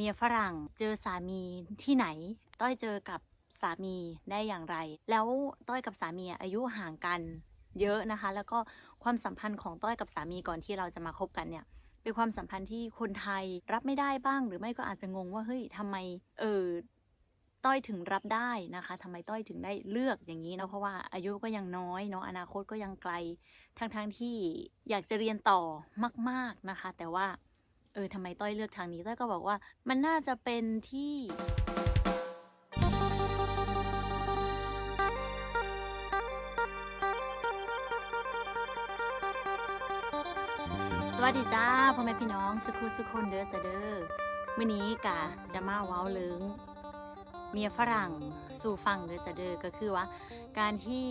เมียฝรั่ง เจอสามีที่ไหน ต้อยเจอกับสามีได้อย่างไร แล้วต้อยกับสามีอายุห่างกันเยอะนะคะ แล้วก็ความสัมพันธ์ของต้อยกับสามีก่อนที่เราจะมาคบกันเนี่ยเป็นความสัมพันธ์ที่คนไทยรับไม่ได้บ้าง หรือไม่ก็อาจจะงงว่าเฮ้ยทำไมเออต้อยถึงรับได้นะคะทำไมต้อยถึงได้เลือกอย่างนี้เนาะเพราะว่าอายุก็ยังน้อยเนาะอนาคตก็ยังไกล ทั้งๆที่อยากจะเรียนต่อมาก ๆนะคะ แต่ว่า ออทำไมต้อยเลือกทางนี้ต้อยก็บอกว่ามันน่าจะเป็นที่สวัสดีจ้าพ่อแม่พี่น้องสุขุสุคนเด้อจะเด้อมื้อนี้กะจะมาเว้าเลิงเมียฝรั่งสู่ฟังเด้อจะเด้อก็คือว่า การที่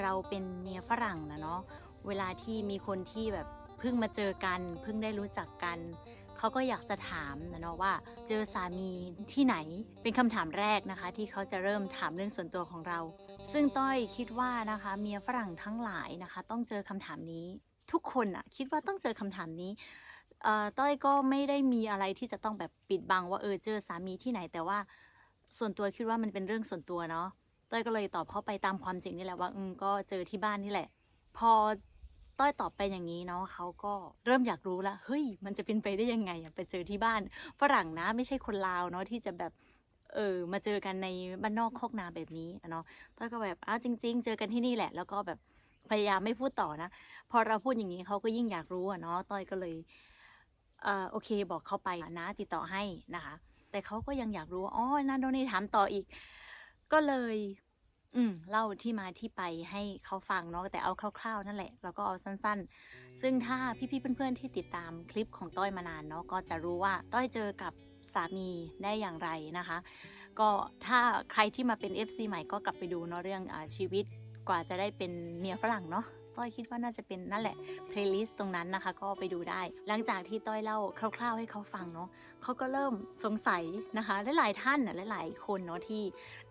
เราเป็นเมียฝรั่งนะเนาะเวลาที่มีคนที่แบบเพิ่งมาเจอกันเพิ่งได้รู้จักกัน เขาก็อยากจะถามนะเนาะว่า เจอสามีที่ไหนเป็นคำถามแรกนะคะ ที่เขาจะเริ่มถามเรื่องส่วนตัวของเรา ซึ่งต้อยคิดว่านะคะ เมียฝรั่งทั้งหลายนะคะ ต้องเจอคำถามนี้ ทุกคนอะคิดว่าต้องเจอคำถามนี้เอ่อต้อยก็ไม่ได้มีอะไรที่จะต้องแบบปิดบังว่าเออเจอสามีที่ไหน แต่ว่าส่วนตัวคิดว่ามันเป็นเรื่องส่วนตัวเนาะต้อยก็เลยตอบเข้าไปตามความจริงนี่แหละว่าอืมก็เจอที่บ้านนี่แหละ พอ ต้อยตอบไปอย่างนี้เนาะเขาก็เริ่มอยากรู้ละเฮ้ย มันจะเป็นไปได้ยังไงไปเจอที่บ้านฝรั่งนะไม่ใช่คนลาวเนาะที่จะแบบเออมาเจอกันในบ้านนอกคอกนาแบบนี้เนาะต้อยก็แบบอ้าวจริง ๆ เจอกันที่นี่แหละ แล้วก็แบบพยายามไม่พูดต่อนะ พอเราพูดอย่างนี้เขาก็ยิ่งอยากรู้อะเนาะต้อยก็เลยเอ่อโอเคบอกเขาไปนะติดต่อให้นะคะ แต่เขาก็ยังอยากรู้อ๋อนั่นโดนนี่ถามต่ออีก ก็เลย อืมเล่าที่มาที่ไปให้เขาฟังเนาะแต่เอาคร่าวๆ นั่นแหละ แล้วก็เอาสั้นๆ ซึ่งถ้าพี่ๆเพื่อนๆที่ติดตามคลิปของต้อยมานานเนาะก็จะรู้ว่าต้อยเจอกับสามีได้อย่างไรนะคะ ก็ถ้าใครที่มาเป็น FC ใหม่ก็กลับไปดูเนาะเรื่องอชีวิตกว่าจะได้เป็นเมียฝรั่งเนาะ ต้อยคิดว่าน่าจะเป็นนั่นแหละเพลย์ลิสต์ตรงนั้นนะคะ ก็ไปดูได้ หลังจากที่ต้อยเล่าคร่าว ๆ ให้เขาฟังเนาะเขาก็เริ่มสงสัยนะคะหลายๆท่านน่ะหลายๆคนเนาะที่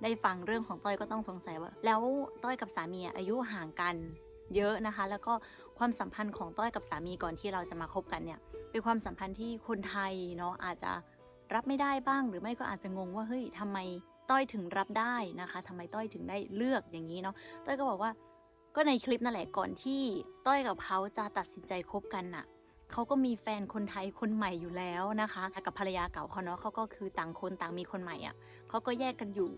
ได้ฟังเรื่องของต้อยก็ต้องสงสัยว่า แล้วต้อยกับสามีอายุห่างกันเยอะนะคะ แล้วก็ความสัมพันธ์ของต้อยกับสามีก่อนที่เราจะมาคบกันเนี่ยเป็นความสัมพันธ์ที่คนไทยเนาะอาจจะรับไม่ได้บ้าง หรือไม่ก็อาจจะงงว่าเฮ้ยทำไมต้อยถึงรับได้นะคะทำไมต้อยถึงได้เลือกอย่างนี้เนาะต้อยก็บอกว่า ก็ในคลิปนั่นแหละก่อนที่ต้อยกับเขาจะตัดสินใจคบกันน่ะเขาก็มีแฟนคนไทยคนใหม่อยู่แล้วนะคะ กับภรรยาเก่าเขาเนาะเขาก็คือต่างคนต่างมีคนใหม่อะเขาก็แยกกันอยู่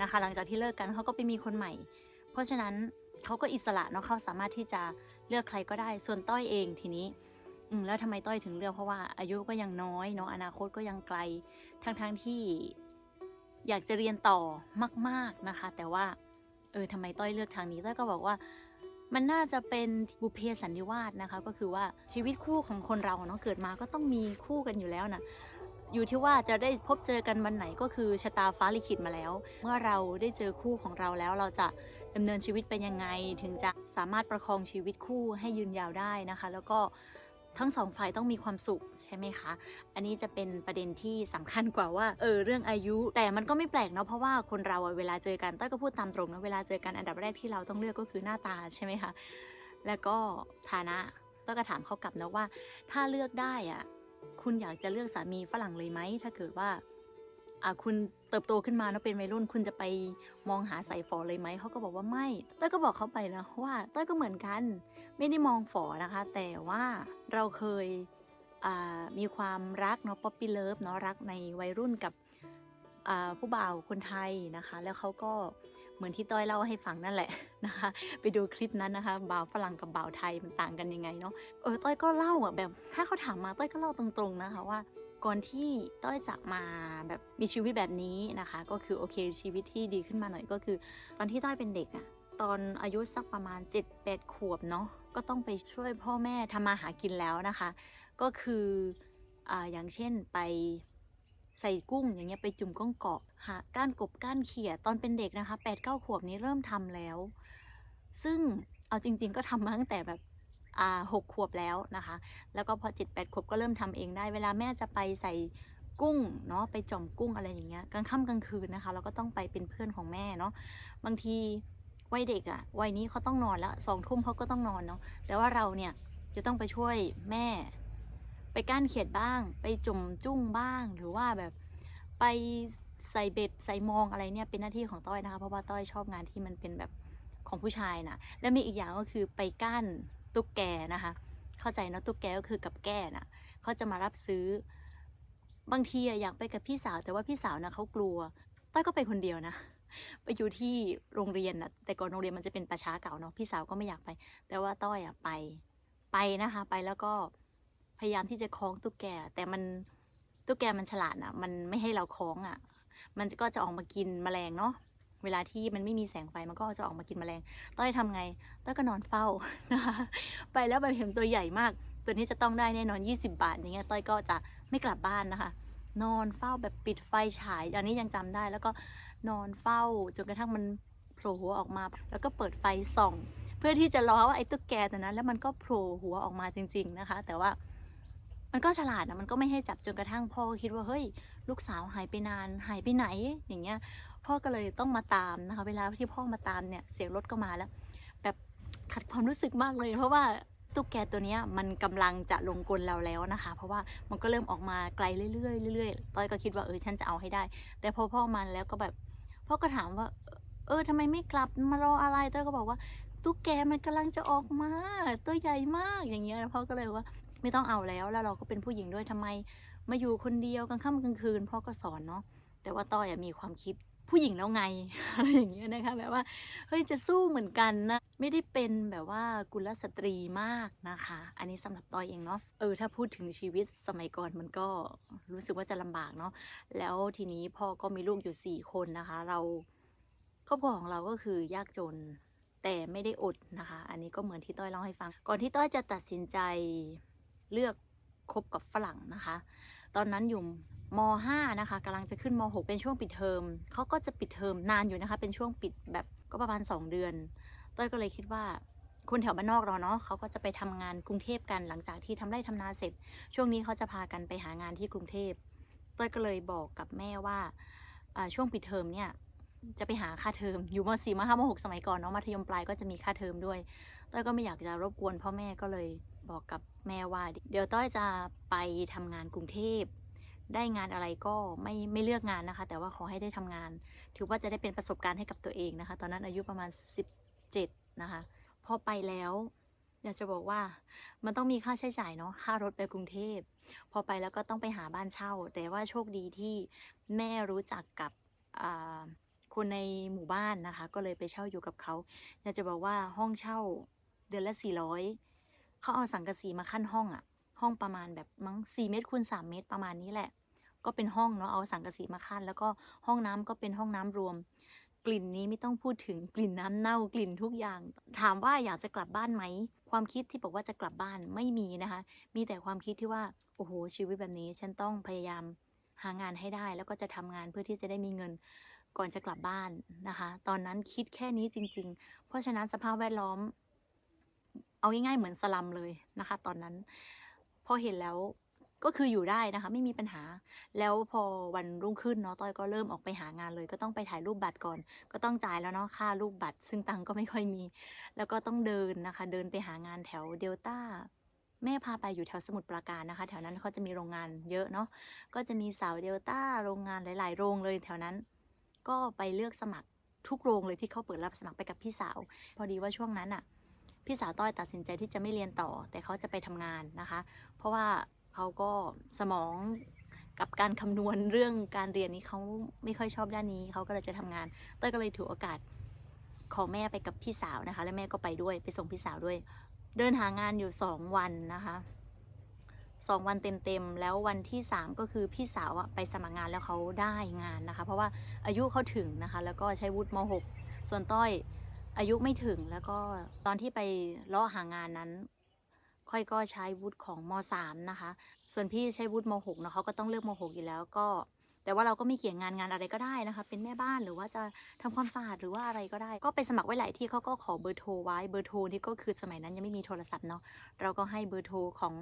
นะคะ หลังจากที่เลิกกันเขาก็ไปมีคนใหม่ เพราะฉะนั้นเขาก็อิสระเนาะเขาสามารถที่จะเลือกใครก็ได้ ส่วนต้อยเองทีนี้อืมแล้วทำไมต้อยถึงเลือกเพราะว่าอายุก็ยังน้อยเนาะอนาคตก็ยังไกลทั้งๆทที่อยากจะเรียนต่อมาก ๆนะคะ แต่ว่า เออทำไมต้อยเลือกทางนี้ต้อยก็บอกว่ามันน่าจะเป็นบุเพสันนิวาสนะคะ ก็คือว่าชีวิตคู่ของคนเราเนาะเกิดมาก็ต้องมีคู่กันอยู่แล้วนะอยู่ที่ว่าจะได้พบเจอกันวันไหนก็คือชะตาฟ้าลิขิตมาแล้ว เมื่อเราได้เจอคู่ของเราแล้วเราจะดำเนินชีวิตเป็นยังไง ถึงจะสามารถประคองชีวิตคู่ให้ยืนยาวได้นะคะ แล้วก็ ทั้งสองฝ่ายต้องมีความสุขใช่ไหมคะ อันนี้จะเป็นประเด็นที่สำคัญกว่าว่าเออเรื่องอายุ แต่มันก็ไม่แปลกเนาะเพราะว่าคนเราเวลาเจอกันต้อยก็พูดตามตรงนะเวลาเจอกันอันดับแรกที่เราต้องเลือกก็คือหน้าตาใช่ไหมคะแล้วก็ฐานะต้อยก็ถามเขากลับนะว่า ถ้าเลือกได้อะคุณอยากจะเลือกสามีฝรั่งเลยไหมถ้าเกิดว่า คุณเติบโตขึ้นมาแล้วเป็นวัยรุ่นคุณจะไปมองหาใส่ฝอเลยไหมเขาก็บอกว่าไม่ต้อยก็บอกเขาไปนะว่าต้อยก็เหมือนกัน ไม่ได้มองฝอนะคะ แต่ว่าเราเคยอ่ามีความรักเนาะป๊อปปี้เลิฟเนาะรักในวัยรุ่นกับอ่าผู้บ่าวคนไทยนะคะ แล้วเขาก็เหมือนที่ต้อยเล่าให้ฟังนั่นแหละนะคะ ไปดูคลิปนั้นนะคะบ่าวฝรั่งกับบ่าวไทยมันต่างกันยังไงเนาะเออต้อยก็เล่าอะแบบ ถ้าเขาถามมาต้อยก็เล่าตรงๆนะคะว่า ก่อนที่ต้อยจะมาแบบมีชีวิตแบบนี้นะคะ ก็คือโอเคชีวิตที่ดีขึ้นมาหน่อยก็คือ ตอนที่ต้อยเป็นเด็กอะตอนอายุสักประมาณ 7-8 ขวบเนาะก็ต้องไปช่วยพ่อแม่ทำมาหากินแล้วนะคะ ก็คือออย่างเช่นไปใส่กุ้งอย่างเงี้ยไปจุ่มก้องกาะหาก้านกบก้านเขียดตอนเป็นเด็กนะคะ8 9 ขวบนี้เริ่มทำแล้ว ซึ่งเอาจริง ๆ ก็ทำมาตั้งแต่แบบ หกขวบแล้วนะคะ แล้วก็พอเจ็ดแปดขวบก็เริ่มทำเองได้ เวลาแม่จะไปใส่กุ้งเนาะไปจ่อมกุ้งอะไรอย่างเงี้ยกลางค่ำกลางคืนนะคะ เราก็ต้องไปเป็นเพื่อนของแม่เนาะบางทีวัยเด็กอะวัยนี้เขาต้องนอนแล้วสองทุ่มเขาก็ต้องนอนเนาะแต่ว่าเราเนี่ยจะต้องไปช่วยแม่ ไปก้านเขียดบ้าง ไปจุ่มจุ้งบ้าง หรือว่าแบบไปใส่เบ็ดใส่มองอะไรเนี่ยเป็นหน้าที่ของต้อยนะคะ เพราะว่าต้อยชอบงานที่มันเป็นแบบของผู้ชายนะและมีอีกอย่างก็คือไปก้าน ตุ๊กแกนะคะ เข้าใจเนะตุ๊กแกก็คือกับแก้น่ะเขาจะมารับซื้อบางทีอยากไปกับพี่สาว แต่ว่าพี่สาวนะเขากลัวต้อยก็ไปคนเดียวนะไปอยู่ที่โรงเรียนนะแต่ก่อนโรงเรียนมันจะเป็นประชาเก่าเนาะพี่สาวก็ไม่อยากไป แต่ว่าต้อยอะไปไปนะคะ ไปแล้วก็พยายามที่จะคล้องตุ๊กแก แต่มันตุ๊กแกมันฉลาดอะมันไม่ให้เราคล้องอะมันก็จะออกมากินมแมลงเนาะ เวลาที่มันไม่มีแสงไฟมันก็จะออกมากินแมลงต้อยทำไงต้อยก็นอนเฝ้านะคะไปแล้วแบบเห็นตัวใหญ่มาก ตัวนี้จะต้องได้แน่นอน 20 บาทอย่างเงี้ยต้อยก็จะไม่กลับบ้านนะคะ นอนเฝ้าแบบปิดไฟฉาย อันนี้ยังจำได้ แล้วก็นอนเฝ้าจนกระทั่งมันโผล่หัวออกมา แล้วก็เปิดไฟส่อง เพื่อที่จะล้อว่าไอ้ตุ๊กแกตัวนั้น แล้วมันก็โผล่หัวออกมาจริง ๆนะคะ แต่ว่ามันก็ฉลาดนะมันก็ไม่ให้จับจนกระทั่งพ่อคิดว่าเฮ้ย ลูกสาวหายไปนานหายไปไหนอย่างเงี้ย พ่อก็เลยต้องมาตามนะคะ เวลาที่พ่อมาตามเนี่ยเสียงรถก็มาแล้ว แบบขัดความรู้สึกมากเลย เพราะว่าตุ๊กแกตัวนี้มันกำลังจะลงกลเราแล้วนะคะ เพราะว่ามันก็เริ่มออกมาไกลเรื่อยๆเรื่อยๆต้อยก็คิดว่าเออฉันจะเอาให้ได้ แต่พอพ่อมันแล้วก็แบบพ่อก็ถามว่า เออทำไมไม่กลับมารออะไรต้อยก็บอกว่าตุ๊กแกมันกำลังจะออกมา ตัวใหญ่มากอย่างเงี้ยพ่อก็เลยว่าไม่ต้องเอาแล้วแล้วเราก็เป็นผู้หญิงด้วยทำไม มาอยู่คนเดียวกลางค่ำกลางคืนพ่อก็สอนเนาะแต่ว่าต้อยมีความคิด ผู้หญิงแล้วไงอะไรอย่างเงี้ยนะคะแบบว่าเฮ้ยจะสู้เหมือนกันนะไม่ได้เป็นแบบว่ากุลสตรีมากนะคะ อันนี้สำหรับต้อยเองเนาะเออถ้าพูดถึงชีวิตสมัยก่อนมันก็รู้สึกว่าจะลำบากเนาะแล้วทีนี้พ่อก็มีลูกอยู่สี่คนนะคะ เราครอบครัวของเราก็คือยากจนแต่ไม่ได้อดนะคะ อันนี้ก็เหมือนที่ต้อยเล่าให้ฟัง ก่อนที่ต้อยจะตัดสินใจเลือกคบกับฝรั่งนะคะ ตอนนั้นอยู่ม .5 นะคะกำลังจะขึ้นม .6 เป็นช่วงปิดเทอมเขาก็จะปิดเทอมนานอยู่นะคะ เป็นช่วงปิดแบบก็ประมาณ 2 เดือนต้อยก็เลยคิดว่าคนแถวบ้านนอกเราเนาะเขาก็จะไปทำงานกรุงเทพกันหลังจากที่ทำไร่ทำนาเสร็จ ช่วงนี้เขาจะพากันไปหางานที่กรุงเทพต้อยก็เลยบอกกับแม่ว่าอ่าช่วงปิดเทอมเนี่ยจะไปหาค่าเทอมอยู่ม .4 ม .5 ม .6 สมัยก่อนเนาะมัธยมปลายก็จะมีค่าเทอมด้วยต้อยก็ไม่อยากจะรบกวนพ่อแม่ก็เลย บอกกับแม่ว่า เดี๋ยวต้อยจะไปทำงานกรุงเทพ ได้งานอะไรก็ไม่ไม่เลือกงานนะคะ แต่ว่าขอให้ได้ทำงาน ถือว่าจะได้เป็นประสบการณ์ให้กับตัวเองนะคะ ตอนนั้นอายุประมาณ 17 นะคะ พอไปแล้วอยากจะบอกว่ามันต้องมีค่าใช้จ่ายเนาะค่ารถไปกรุงเทพ พอไปแล้วก็ต้องไปหาบ้านเช่า แต่ว่าโชคดีที่แม่รู้จักกับคนในหมู่บ้านนะคะ ก็เลยไปเช่าอยู่กับเขาอยากจะบอกว่าห้องเช่าเดือนละ400 เขาเอาสังกะสีมาขั้นห้องอะห้องประมาณแบบมั้ง4เมตรคูณ3เมตรประมาณนี้แหละ ก็เป็นห้องเนาะเอาสังกะสีมาขั้น แล้วก็ห้องน้ำก็เป็นห้องน้ำรวม กลิ่นนี้ไม่ต้องพูดถึงกลิ่นน้ำเน่ากลิ่นทุกอย่าง ถามว่าอยากจะกลับบ้านไหมความคิดที่บอกว่าจะกลับบ้านไม่มีนะคะ มีแต่ความคิดที่ว่าโอ้โหชีวิตแบบนี้ฉันต้องพยายามหางานให้ได้แล้วก็จะทำงานเพื่อที่จะได้มีเงินก่อนจะกลับบ้านนะคะ ตอนนั้นคิดแค่นี้จริง ๆ เพราะฉะนั้นสภาพแวดล้อม เอาง่ายๆเหมือนสลัมเลยนะคะ ตอนนั้น พอเห็นแล้วก็คืออยู่ได้นะคะ ไม่มีปัญหา แล้วพอวันรุ่งขึ้นเนาะต้อยก็เริ่มออกไปหางานเลย ก็ต้องไปถ่ายรูปบัตรก่อน ก็ต้องจ่ายแล้วเนาะค่ารูปบัตร ซึ่งตังก็ไม่ค่อยมี แล้วก็ต้องเดินนะคะ เดินไปหางานแถวเดลต้าแม่พาไปอยู่แถวสมุทรปราการนะคะ แถวนั้นเขาจะมีโรงงานเยอะเนาะก็จะมีสาวเดลต้าโรงงานหลาย ๆ โรงเลยแถวนั้น ก็ไปเลือกสมัครทุกโรงเลยที่เขาเปิดรับสมัครไปกับพี่สาว พอดีว่าช่วงนั้นอะ พี่สาวต้อยตัดสินใจที่จะไม่เรียนต่อ แต่เขาจะไปทำงานนะคะ เพราะว่าเขาก็สมองกับการคำนวณเรื่องการเรียนนี้เขาไม่ค่อยชอบด้านนี้เขาก็เลยจะทำงานต้อยก็เลยถือโอกาสขอแม่ไปกับพี่สาวนะคะ และแม่ก็ไปด้วยไปส่งพี่สาวด้วย เดินหางานอยู่สองวันนะคะสองวันเต็มๆ แล้ววันที่สามก็คือพี่สาวอะไปสมัครงานแล้วเขาได้งานนะคะ เพราะว่าอายุเขาถึงนะคะ แล้วก็ใช้วุฒิม .6 ส่วนต้อย อายุไม่ถึงแล้วก็ตอนที่ไปเลาะหางานนั้น ค่อยก็ใช้วุฒิของม .3 นะคะ ส่วนพี่ใช้วุฒิม .6 เนอะเขาก็ต้องเลือกม .6 อยู่แล้วก็ แต่ว่าเราก็ไม่เกี่ยงงานงานอะไรก็ได้นะคะ เป็นแม่บ้านหรือว่าจะทำความสะอาดหรือว่าอะไรก็ได้ ก็ไปสมัครไว้หลายที่เขาก็ขอเบอร์โทรไว้เบอร์โทรนี่ก็คือสมัยนั้นยังไม่มีโทรศัพท์เนาะเราก็ให้เบอร์โทรของ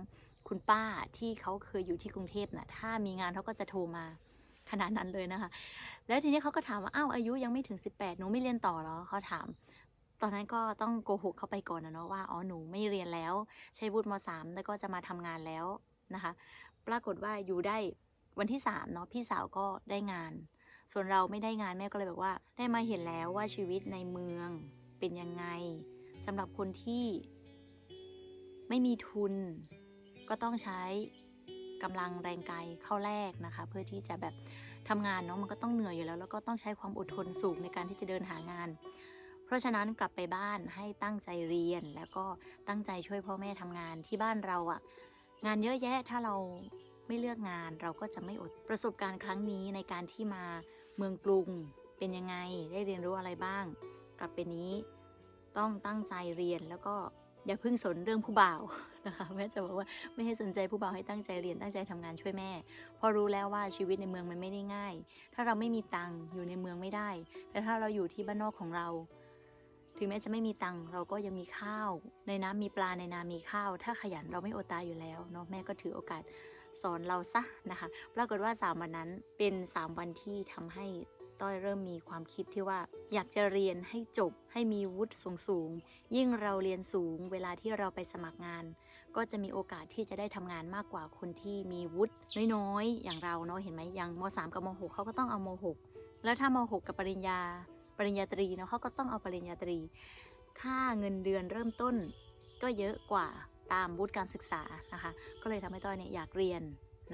คุณป้าที่เขาเคยอยู่ที่กรุงเทพน่ะถ้ามีงานเขาก็จะโทรมา ขนาดนั้นเลยนะคะ แล้วทีนี้เขาก็ถามว่าอ้าวอายุยังไม่ถึง 18 หนูไม่เรียนต่อหรอเขาถาม ตอนนั้นก็ต้องโกหกเข้าไปก่อนนะเนาะว่าอ๋อหนูไม่เรียนแล้ว ใช้วุฒิมสามแล้วก็จะมาทำงานแล้วนะคะ ปรากฏว่าอยู่ได้วันที่สามเนาะพี่สาวก็ได้งาน ส่วนเราไม่ได้งานแม่ก็เลยบอกว่า ได้มาเห็นแล้วว่าชีวิตในเมืองเป็นยังไงสำหรับคนที่ไม่มีทุนก็ต้องใช้ กำลังแรงกายเข้าแลกนะคะ เพื่อที่จะแบบทำงานเนาะมันก็ต้องเหนื่อยอยู่แล้ว แล้วก็ต้องใช้ความอดทนสูงในการที่จะเดินหางาน เพราะฉะนั้นกลับไปบ้านให้ตั้งใจเรียน แล้วก็ตั้งใจช่วยพ่อแม่ทำงานที่บ้านเราอะงานเยอะแยะถ้าเราไม่เลือกงานเราก็จะไม่อดประสบการณ์ครั้งนี้ในการที่มาเมืองกรุงเป็นยังไงได้เรียนรู้อะไรบ้าง กลับไปนี้ต้องตั้งใจเรียนแล้วก็อย่าเพิ่งสนเรื่องผู้บ่าว นะคะแม่จะบอกว่าไม่ให้สนใจผู้บ่าวให้ตั้งใจเรียนตั้งใจทำงานช่วยแม่ พอรู้แล้วว่าชีวิตในเมืองมันไม่ได้ง่าย ถ้าเราไม่มีตังค์อยู่ในเมืองไม่ได้ แต่ถ้าเราอยู่ที่บ้านนอกของเรา ถึงแม้จะไม่มีตังค์เราก็ยังมีข้าว ในน้ำมีปลาในนามีข้าว ถ้าขยันเราไม่อดตายอยู่แล้วเนาะแม่ก็ถือโอกาสสอนเราซะนะคะ ปรากฏว่า 3 วันนั้นเป็น 3 วันที่ทำให้ต้อยเริ่มมีความคิดที่ว่า อยากจะเรียนให้จบให้มีวุฒิสูงสูง ยิ่งเราเรียนสูง เวลาที่เราไปสมัครงาน ก็จะมีโอกาสที่จะได้ทำงานมากกว่าคนที่มีวุฒิน้อยๆ อย่างเราเนาะเห็นไหมอย่างม .3 กับม .6 เขาก็ต้องเอาม .6 แล้วถ้าม .6 กับปริญญาปริญญาตรีเนาะเขาก็ต้องเอาปริญญาตรี ค่าเงินเดือนเริ่มต้น ก็เยอะกว่าตามวุฒิการศึกษานะคะ ก็เลยทำให้ต้อยเนี่ยอยากเรียน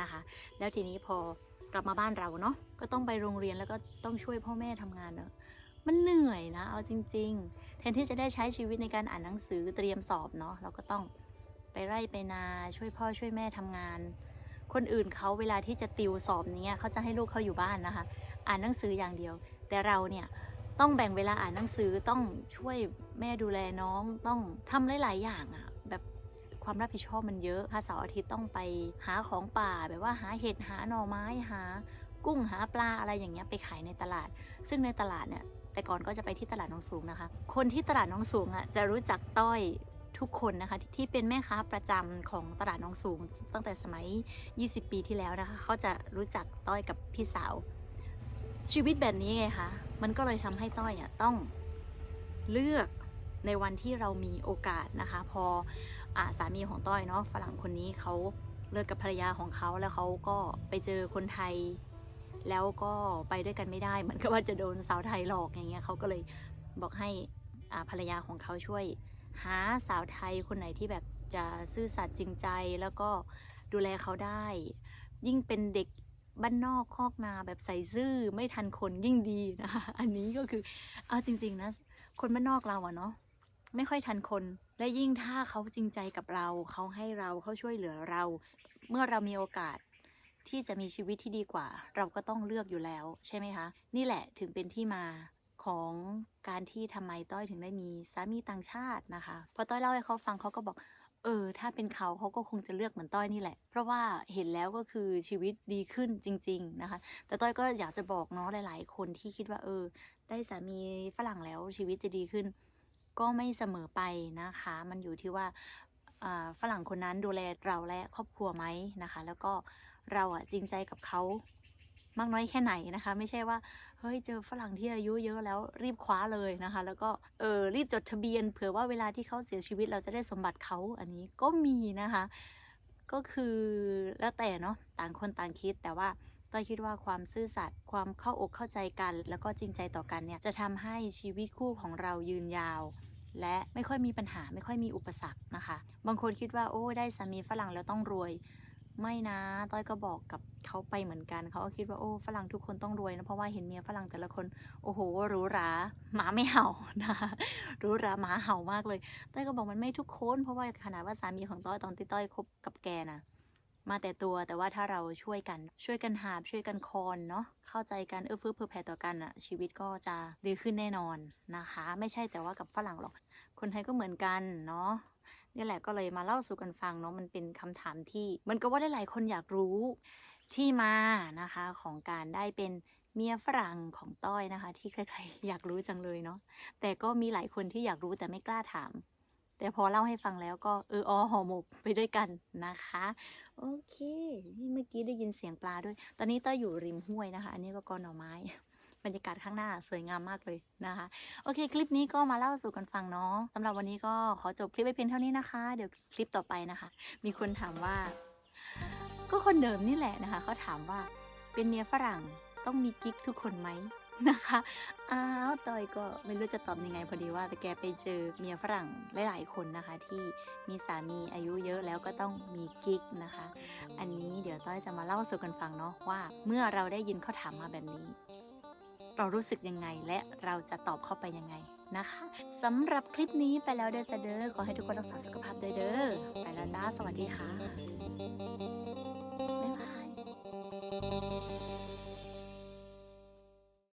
นะคะ แล้วทีนี้พอกลับมาบ้านเราเนาะก็ต้องไปโรงเรียนแล้วก็ต้องช่วยพ่อแม่ทำงานเนาะมันเหนื่อยนะ เอาจริง ๆ แทนที่จะได้ใช้ชีวิตในการอ่านหนังสือเตรียมสอบเนาะเราก็ต้อง ไปไร่ไปนาช่วยพ่อช่วยแม่ทำงาน คนอื่นเขาเวลาที่จะติวสอบนี้เขาจะให้ลูกเขาอยู่บ้านนะคะ อ่านหนังสืออย่างเดียว แต่เราเนี่ยต้องแบ่งเวลาอ่านหนังสือต้องช่วยแม่ดูแลน้องต้องทำหลาย ๆ อย่างอะแบบความรับผิดชอบมันเยอะถ้าเสาร์อาทิตย์ต้องไปหาของป่าแบบว่าหาเห็ดหาหน่อไม้หา กุ้งหาปลาอะไรอย่างเงี้ยไปขายในตลาด ซึ่งในตลาดเนี่ยแต่ก่อนก็จะไปที่ตลาดน้องสูงนะคะ คนที่ตลาดน้องสูงอะจะรู้จักต้อย ทุกคนนะคะที่ที่เป็นแม่ค้าประจำของตลาดน้องสูง ตั้งแต่สมัย 20 ปีที่แล้วนะคะเขาจะรู้จักต้อยกับพี่สาว ชีวิตแบบนี้ไงคะมันก็เลยทำให้ต้อยอะต้องเลือกในวันที่เรามีโอกาสนะคะ พออสามีของต้อยเนาะฝรั่งคนนี้เขาเลิกกับภรรยาของเขาแล้วเขาก็ไปเจอคนไทย แล้วก็ไปด้วยกันไม่ได้เหมือนกับว่าจะโดนสาวไทยหลอกอย่างเงี้ยเขาก็เลยบอกให้ภรรยาของเขาช่วย หาสาวไทยคนไหนที่แบบจะซื่อสัตย์จริงใจแล้วก็ดูแลเขาได้ ยิ่งเป็นเด็กบ้านนอกคอกนาแบบใส่ซื่อไม่ทันคนยิ่งดีนะคะอันนี้ก็คือเอาจริง ๆนะ คนบ้านนอกเราอะเนาะไม่ค่อยทันคน และยิ่งถ้าเขาจริงใจกับเรา เขาให้เราเขาช่วยเหลือเรา เมื่อเรามีโอกาสที่จะมีชีวิตที่ดีกว่า เราก็ต้องเลือกอยู่แล้ว ใช่ไหมคะ นี่แหละถึงเป็นที่มา ของการที่ทำไมต้อยถึงได้มีสามีต่างชาตินะคะ พอต้อยเล่าให้เขาฟังเขาก็บอก เออ ถ้าเป็นเขาเขาก็คงจะเลือกเหมือนต้อยนี่แหละ เพราะว่าเห็นแล้วก็คือชีวิตดีขึ้นจริง ๆนะคะ แต่ต้อยก็อยากจะบอกเนาะหลาย ๆ คนที่คิดว่า เออ ได้สามีฝรั่งแล้วชีวิตจะดีขึ้น ก็ไม่เสมอไปนะคะ มันอยู่ที่ว่าอ่าฝรั่งคนนั้นดูแลเราและครอบครัวไหมนะคะ แล้วก็เราอะจริงใจกับเขา มากน้อยแค่ไหนนะคะ ไม่ใช่ว่าเฮ้ยเจอฝรั่งที่อายุเยอะแล้วรีบคว้าเลยนะคะ แล้วก็เออรีบจดทะเบียน เผื่อว่าเวลาที่เขาเสียชีวิตเราจะได้สมบัติเขาอันนี้ก็มีนะคะ ก็คือแล้วแต่เนาะต่างคนต่างคิดแต่ว่าต้อยคิดว่าความซื่อสัตย์ความเข้าอกเข้าใจกัน แล้วก็จริงใจต่อกันเนี่ยจะทำให้ชีวิตคู่ของเรายืนยาว และไม่ค่อยมีปัญหาไม่ค่อยมีอุปสรรคนะคะ บางคนคิดว่าโอ้ได้สามีฝรั่งแล้วต้องรวย ไม่นะ ต้อยก็บอกกับเขาไปเหมือนกัน เขาก็คิดว่าโอ้ฝรั่งทุกคนต้องรวยนะ เพราะว่าเห็นเมียฝรั่งแต่ละคน โอ้โหหรูหราหมาไม่เห่านะคะหรูหราหมาเห่ามากเลย ต้อยก็บอกมันไม่ทุกคน เพราะว่าขนาดว่าสามีของต้อยตอนที่ต้อยคบกับแกนะมาแต่ตัวแต่ว่าถ้าเราช่วยกัน ช่วยกันหาบช่วยกันคอนเนาะเข้าใจกันเอื้อเฟื้อเผื่อแผ่ต่อกันอะชีวิตก็จะดีขึ้นแน่นอนนะคะ ไม่ใช่แต่ว่ากับฝรั่งหรอก คนไทยก็เหมือนกันเนาะ นี่แหละก็เลยมาเล่าสู่กันฟังเนาะมันเป็นคำถามที่มันก็ว่าได้หลายคนอยากรู้ที่มานะคะของการได้เป็นเมียฝรั่งของต้อยนะคะ ที่ใครๆอยากรู้จังเลยเนาะแต่ก็มีหลายคนที่อยากรู้แต่ไม่กล้าถาม แต่พอเล่าให้ฟังแล้วก็เอออ๋อห่อหมกไปด้วยกันนะคะ โอเคเมื่อกี้ได้ยินเสียงปลาด้วย ตอนนี้ต้อยอยู่ริมห้วยนะคะ อันนี้ก็กอหน่อไม้ บรรยากาศข้างหน้าสวยงามมากเลยนะคะ โอเค คลิปนี้ก็มาเล่าสู่กันฟังเนาะสำหรับวันนี้ก็ขอจบคลิปไว้เพียงเท่านี้นะคะ เดี๋ยวคลิปต่อไปนะคะ มีคนถามว่า ก็คนเดิมนี่แหละนะคะเขาถามว่าเป็นเมียฝรั่งต้องมีกิ๊กทุกคนไหมนะคะอ้าวตอยก็ไม่รู้จะตอบยังไงพอดีว่าแต่แกไปเจอเมียฝรั่งหลายๆคนนะคะ ที่มีสามีอายุเยอะแล้วก็ต้องมีกิ๊กนะคะ อันนี้เดี๋ยวต้อยจะมาเล่าสู่กันฟังเนาะว่า เมื่อเราได้ยินเขาถามมาแบบนี้ เรารู้สึกยังไงและเราจะตอบเข้าไปยังไงนะคะสำหรับคลิปนี้ไปแล้วเด้อจะเด้อขอให้ทุกคนรักษาสุขภาพด้อเด้อไปแล้วจ้า สวัสดีค่ะ บ๊ายบาย